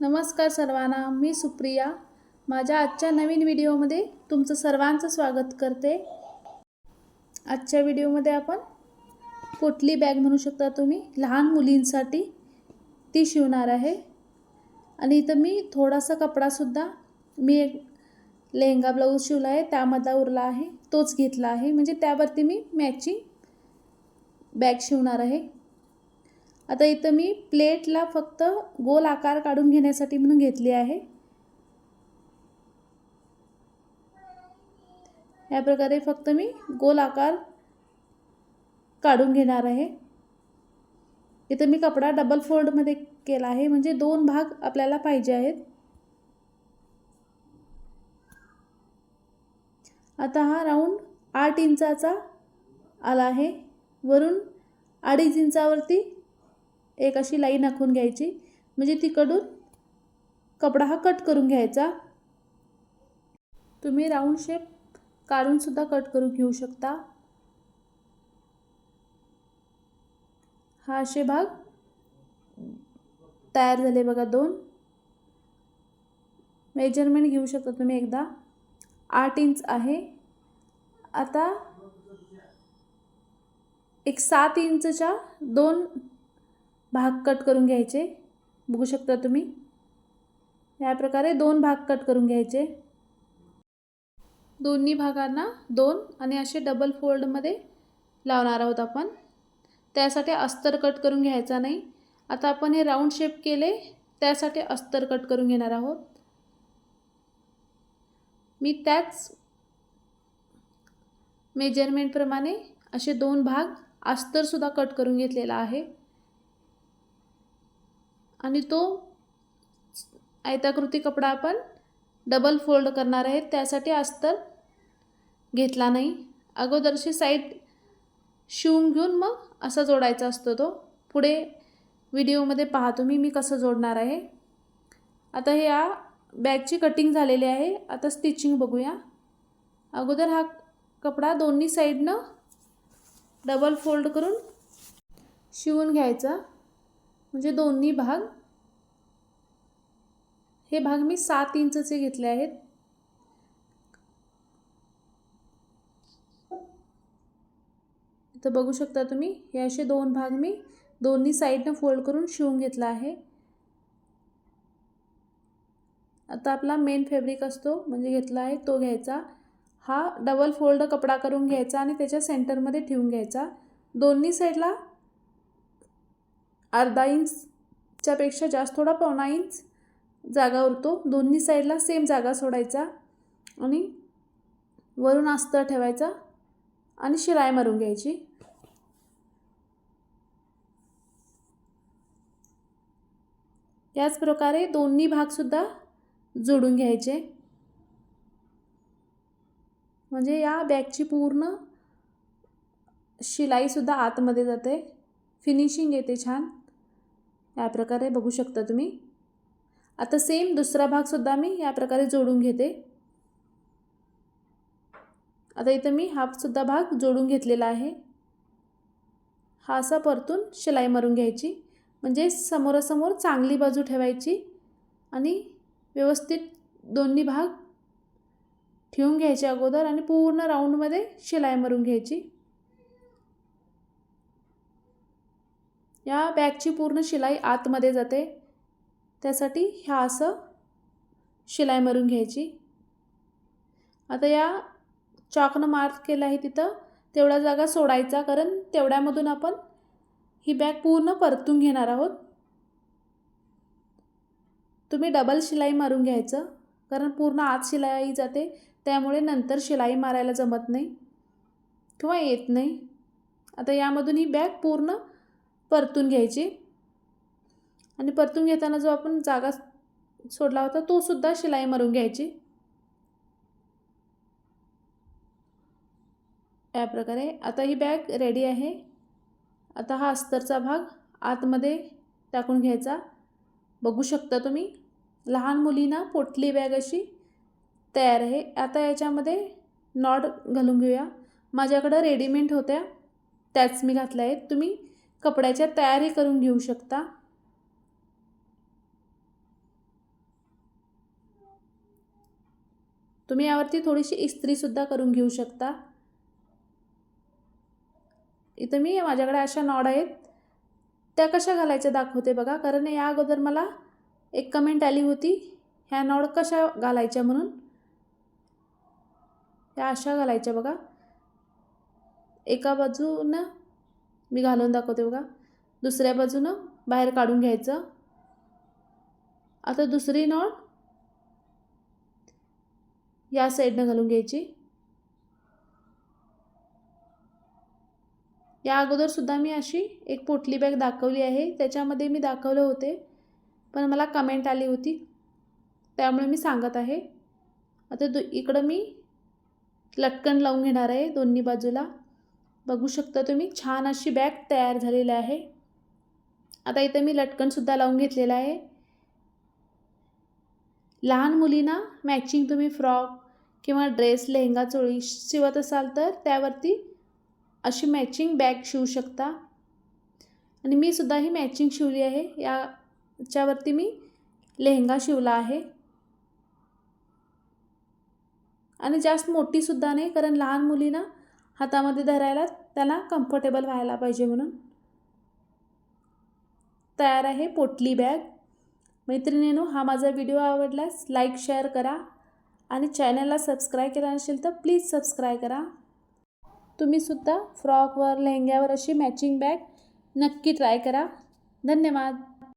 नमस्कार सर्वांना मी सुप्रिया. माझ्या आजच्या नवीन व्हिडिओमध्ये तुमचं सर्वांचं स्वागत करते. आजच्या व्हिडिओमध्ये आपण पोटली बॅग म्हणू शकता तुम्ही. लहान मुलींसाठी ती शिवणार आहे. आणि इथं मी थोडासा कपडासुद्धा मी एक लेहंगा ब्लाऊज शिवला आहे त्यामधला उरला आहे तोच घेतला आहे. म्हणजे त्यावरती मी मॅचिंग बॅग शिवणार आहे. आता इथं मी प्लेटला फक्त गोल आकार काढून घेण्यासाठी म्हणून घेतली आहे. या प्रकारे फक्त मी गोल आकार काढून घेणार आहे. इथं मी कपडा डबल फोल्डमध्ये केला आहे. म्हणजे दोन भाग आपल्याला पाहिजे आहेत. आता हा राऊंड आठ इंचाचा आला आहे. वरून अडीच इंचावरती एक अशी लाईन आखून घ्यायची. म्हणजे तिकडून कपडा हा कट करून घ्यायचा. तुम्ही राऊंड शेप काढूनसुद्धा कट करून घेऊ शकता. हा असे भाग तयार झाले बघा दोन. मेजरमेंट घेऊ शकता तुम्ही एकदा. आठ इंच आहे. आता एक सात इंचच्या दोन भाग कट करून घ्यायचे. बघू शकता तुम्ही? या प्रकारे दोन भाग कट करून घ्यायचे. दोन्ही भागांना दोन आणि असे डबल फोल्डमध्ये लावणार आहोत आपण. त्यासाठी अस्तर कट करून घ्यायचा नाही. आता आपण हे राऊंड शेप केले त्यासाठी अस्तर कट करून घेणार आहोत. मी त्याच मेजरमेंटप्रमाणे असे दोन भाग अस्तरसुद्धा कट करून घेतलेला आहे. आणि तो आयताकृती कपडा आपण डबल फोल्ड करणार आहे. त्यासाठी अस्तर घेतला नाही. अगोदरशी साईड शिवून घेऊन मग असा जोडायचा असतो तो. पुढे व्हिडिओमध्ये पहा तुम्ही मी कसं जोडणार आहे. आता हे या बॅगची कटिंग झालेली आहे. आता स्टिचिंग बघूया. अगोदर हा कपडा दोन्ही साईडनं डबल फोल्ड करून शिवून घ्यायचा. म्हणजे दोन्ही भाग हे भाग मी सात इंचचे घेतले आहेत. इथं बघू शकता तुम्ही हे असे दोन भाग मी दोन्ही साईडनं फोल्ड करून शिवून घेतला आहे. आता आपला मेन फॅब्रिक असतो म्हणजे घेतला आहे तो घ्यायचा. हा डबल फोल्ड कपडा करून घ्यायचा आणि त्याच्या सेंटरमध्ये ठेवून घ्यायचा. दोन्ही साईडला अर्धा इंचच्यापेक्षा जास्त थोडा पावणा इंच जागा उरतो. दोन्ही साईडला सेम जागा सोडायचा आणि वरून अस्तर ठेवायचा आणि शिलाई मारून घ्यायची. याच प्रकारे दोन्ही भागसुद्धा जोडून घ्यायचे. म्हणजे या बॅगची पूर्ण शिलाईसुद्धा आतमध्ये जाते. फिनिशिंग येते छान. या प्रकारे बघू शकता तुम्ही. आता सेम दुसरा भागसुद्धा मी या प्रकारे जोडून घेते. आता इथं मी हाफसुद्धा भाग जोडून घेतलेला आहे. हा असा परतून शिलाई मारून घ्यायची. म्हणजे समोरासमोर चांगली बाजू ठेवायची आणि व्यवस्थित दोन्ही भाग ठेवून घ्यायचे अगोदर आणि पूर्ण राऊंडमध्ये शिलाई मारून घ्यायची. या बॅगची पूर्ण शिलाई आतमध्ये जाते. त्यासाठी ह्या असं शिलाई मारून घ्यायची. आता या चॉकनं मार्क केलं आहे तिथं तेवढा जागा सोडायचा कारण तेवढ्यामधून आपण ही बॅग पूर्ण परतून घेणार आहोत. तुम्ही डबल शिलाई मारून घ्यायचं कारण पूर्ण आत शिलाई जाते त्यामुळे नंतर शिलाई मारायला जमत नाही किंवा येत नाही. आता यामधून ही बॅग पूर्ण परतून घ्यायची. आणि परतून घेताना जो आपण जागा सोडला होता तो सुद्धा शिलाई मारून घ्यायची. या प्रकारे आता ही बॅग रेडी आहे. आता हा अस्तरचा भाग आतमध्ये टाकून घ्यायचा. बघू शकता तुम्ही लहान मुलींना पोटली बॅग अशी तयार आहे. आता याच्यामध्ये नॉट घालून घेऊया. माझ्याकडं रेडीमेड होत्या त्याच मी घातल्या आहेत. तुम्ही कपड्याच्या तयारी करून घेऊ शकता? तुम्ही यावरती थोडीशी इस्त्रीसुद्धा करून घेऊ शकता. इथं मी माझ्याकडे अशा नॉड आहेत. त्या कशा घालायच्या दाखवते बघा. कारण या अगोदर मला एक कमेंट आली होती ह्या नॉड कशा घालायच्या म्हणून? या अशा घालायच्या बघा. एका बाजूनं मी घालून दाखवते बघा. दुसऱ्या बाजूनं बाहेर काढून घ्यायचं. आता दुसरी नॉट या साईडनं घालून घ्यायची. या अगोदरसुद्धा मी अशी एक पोटली बॅग दाखवली आहे. त्याच्यामध्ये मी दाखवले होते पण मला कमेंट आली होती. त्यामुळे मी सांगत आहे. आता दु इकडं मी लटकन लावून घेणार आहे दोन्ही बाजूला. बघू शकता तुम्ही. छान अशी बॅग तयार झालेली आहे. आता इथं मी लटकनसुद्धा लावून घेतलेलं आहे. लहान मुलींना मॅचिंग तुम्ही फ्रॉक किंवा ड्रेस लेहंगा चोळी शिवत असाल तर त्यावरती अशी मॅचिंग बॅग शिवू शकता. आणि मी सुद्धा ही मॅचिंग शिवली आहे. याच्यावरती मी लेहंगा शिवला आहे. आणि जास्त मोठीसुद्धा नाही कारण लहान मुलींना हातामध्ये धरायला त्याला कम्फर्टेबल व्हायला पाहिजे म्हणून. तयार आहे पोटली बॅग मैत्रिणीनो हा माझा व्हिडिओ आवडल्यास लाईक शेअर करा आणि चॅनलला सबस्क्राईब केला नसेल तर प्लीज सबस्क्राईब करा. तुम्हीसुद्धा फ्रॉकवर लेहंग्यावर अशी मॅचिंग बॅग नक्की ट्राय करा. धन्यवाद.